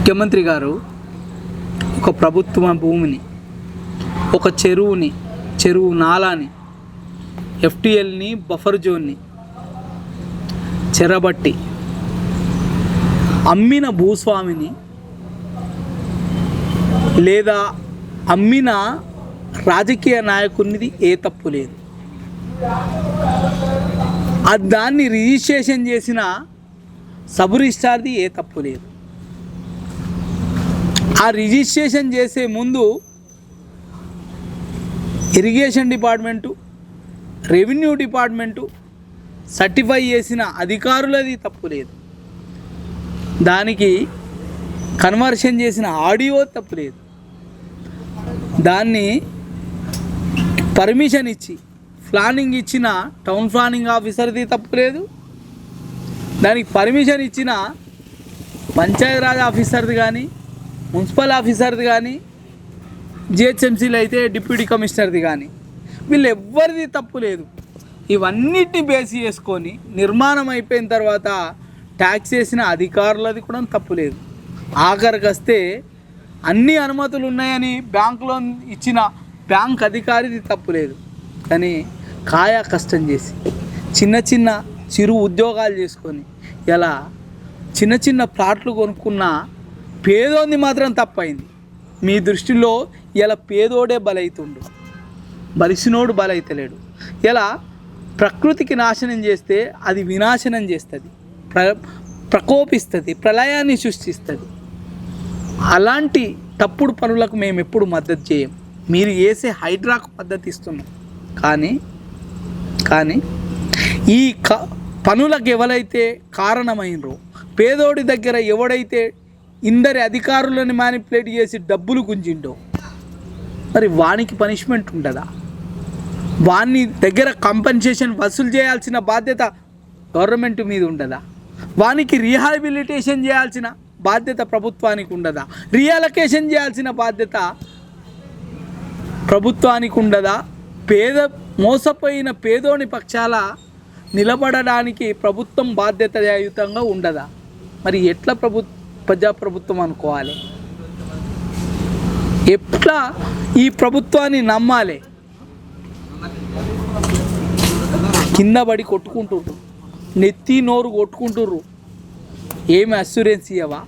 ముఖ్యమంత్రి గారు ఒక ప్రభుత్వ భూమిని ఒక చెరువుని చెరువు నాలాని ఎఫ్టిఎల్ని బఫర్ జోన్ని చెరబట్టి అమ్మిన భూస్వామిని లేదా అమ్మిన రాజకీయ నాయకునిది ఏ తప్పు లేదు. దాన్ని రిజిస్ట్రేషన్ చేసిన సబ్ రిజిస్టార్ది ఏ తప్పు లేదు. ఆ రిజిస్ట్రేషన్ చేసే ముందు irrigation department revenue department certify చేసిన అధికారులది తప్పు లేదు. దానికి కన్వర్షన్ చేసిన ఆడియో తప్పు లేదు. దాన్ని పర్మిషన్ ఇచ్చి ప్లానింగ్ ఇచ్చిన టౌన్ ప్లానింగ్ ఆఫీసర్ది తప్పు లేదు. దానికి పర్మిషన్ ఇచ్చిన పంచాయతీరాజ్ ఆఫీసర్ది కానీ మున్సిపల్ ఆఫీసర్ది కానీ జిహెచ్ఎంసీలో అయితే డిప్యూటీ కమిషనర్ది కానీ వీళ్ళు ఎవ్వరిది తప్పు లేదు. ఇవన్నిటిని బేస్ చేసుకొని నిర్మాణం అయిపోయిన తర్వాత ట్యాక్స్ వేసిన అధికారులది కూడా తప్పు లేదు. ఆఖరికి వస్తే అన్ని అనుమతులు ఉన్నాయని బ్యాంకులో ఇచ్చిన బ్యాంక్ అధికారిది తప్పు లేదు. కానీ కాయా కష్టం చేసి చిన్న చిన్న చిరు ఉద్యోగాలు చేసుకొని ఇలా చిన్న చిన్న ప్లాట్లు కొనుక్కున్న పేదోంది మాత్రం తప్పైంది. మీ దృష్టిలో ఇలా పేదోడే బలైతుండు. బలిసినోడు బలైతలేడు. ఇలా ప్రకృతికి నాశనం చేస్తే అది వినాశనం చేస్తుంది. ప్ర ప్రకోపిస్తుంది ప్రళయాన్ని సృష్టిస్తుంది. అలాంటి తప్పుడు పనులకు మేము ఎప్పుడు మద్దతు చేయం. మీరు వేసే హైడ్రాకు మద్దతు ఇస్తున్నాం. కానీ కానీ ఈ క పనులకు ఎవరైతే కారణమైనరో పేదోడి దగ్గర ఎవడైతే ఇందరి అధికారులను మ్యానిపులేట్ చేసి డబ్బులు గుంజిండో. మరి వానికి పనిష్మెంట్ ఉంటుందా వాని దగ్గర కంపెన్సేషన్ వసూలు చేయాల్సిన బాధ్యత గవర్నమెంట్ మీద ఉండదా? వానికి రీహాబిలిటేషన్ చేయాల్సిన బాధ్యత ప్రభుత్వానికి ఉండదా? రీఅలొకేషన్ చేయాల్సిన బాధ్యత ప్రభుత్వానికి ఉండదా? పేద మోసపోయిన పేదోని పక్షాల నిలబడడానికి ప్రభుత్వం బాధ్యతాయుతంగా ఉండదా? మరి ఎట్లా ప్రభుత్వం ప్రజాప్రభుత్వం అనుకోవాలి. ఎట్లా ఈ ప్రభుత్వాన్ని నమ్మాలి? కింద పడి కొట్టుకుంటుండ్రు. నెత్తి నోరు కొట్టుకుంటుర్రు ఏమి అస్యూరెన్స్ ఇయ్యవా?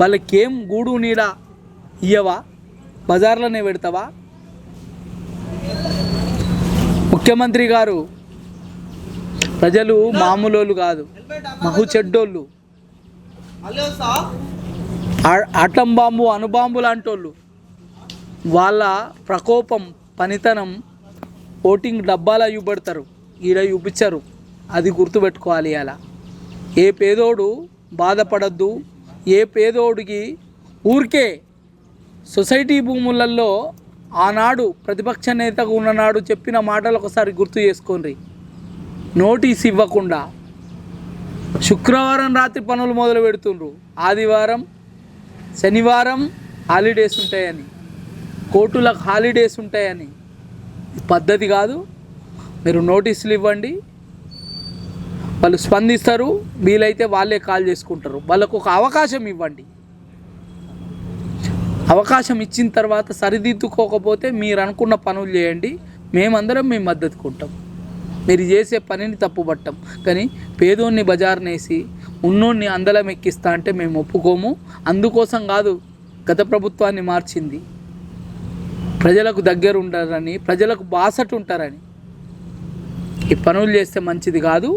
వాళ్ళకేం గూడు నీడ ఇయ్యవా? బజార్లోనే పెడతావా? ముఖ్యమంత్రి గారు ప్రజలు మామూలు కాదు మహు చెడ్డోళ్ళు. అటం బాంబు అణుబాంబు లాంటోళ్ళు. వాళ్ళ ప్రకోపం పనితనం ఓటింగ్ డబ్బాలా చూపెడతారు ఈడ చూపించరు. అది గుర్తుపెట్టుకోవాలి అలా. ఏ పేదోడు బాధపడద్దు ఏ పేదోడికి ఊరికే సొసైటీ భూములలో ఆనాడు ప్రతిపక్ష నేతగా ఉన్ననాడు చెప్పిన మాటలు ఒకసారి గుర్తు చేసుకోండి. నోటీస్ ఇవ్వకుండా శుక్రవారం రాత్రి పనులు మొదలు పెడుతుండ్రు. ఆదివారం శనివారం హాలిడేస్ ఉంటాయని. కోర్టులకు హాలిడేస్ ఉంటాయని. పద్ధతి కాదు. మీరు నోటీసులు ఇవ్వండి. వాళ్ళు స్పందిస్తారు. వీలైతే వాళ్ళే కాల్ చేసుకుంటారు. వాళ్ళకు ఒక అవకాశం ఇవ్వండి. అవకాశం ఇచ్చిన తర్వాత సరిదిద్దుకోకపోతే మీరు అనుకున్న పనులు చేయండి. మేమందరం మీ మద్దతుకుంటాం మీరు చేసే పనిని తప్పుపట్టాం. కానీ పేదోన్ని బజార్నేసి ఉన్నోన్ని అందలం ఎక్కిస్తా అంటే మేము ఒప్పుకోము. అందుకోసం కాదు గత ప్రభుత్వాన్ని మార్చింది. ప్రజలకు దగ్గర ఉంటారని ప్రజలకు బాసట ఉంటారని ఈ పనులు చేస్తే మంచిది కాదు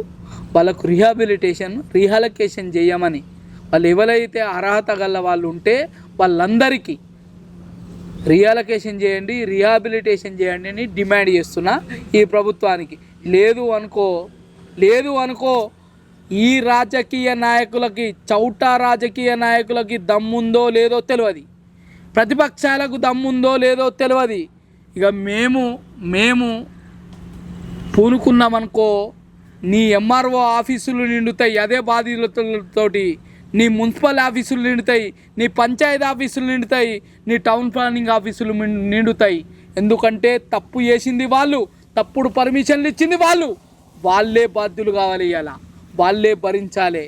వాళ్ళకు రిహాబిలిటేషన్ రీహాలకేషన్ చేయమని. వాళ్ళు ఎవరైతే అర్హత గల వాళ్ళు ఉంటే వాళ్ళందరికీ రీఅలకేషన్ చేయండి రీహాబిలిటేషన్ చేయండి అని డిమాండ్ చేస్తున్నా ఈ ప్రభుత్వానికి. లేదు అనుకో లేదు అనుకో ఈ రాజకీయ నాయకులకి చౌటా రాజకీయ నాయకులకి దమ్ముందో లేదో తెలియదు ప్రతిపక్షాలకు దమ్ముందో లేదో తెలియదు ఇక మేము మేము పూనుకున్నామనుకో నీ ఎంఆర్ఓ ఆఫీసులు నిండుతాయి అదే బాధితులతోటి. నీ మున్సిపల్ ఆఫీసులు నిండుతాయి నీ పంచాయతీ ఆఫీసులు నిండుతాయి నీ టౌన్ ప్లానింగ్ ఆఫీసులు నిండుతాయి. ఎందుకంటే తప్పు చేసింది వాళ్ళు. తప్పుడు పర్మిషన్లు ఇచ్చింది వాళ్ళు. వాళ్ళే బాధ్యులు కావాలి ఇలా వాళ్ళే భరించాలి.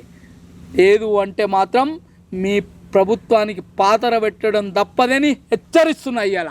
లేదు అంటే మాత్రం మీ ప్రభుత్వానికి పాతర పెట్టడం తప్పదని హెచ్చరిస్తున్నాయి ఇవాళ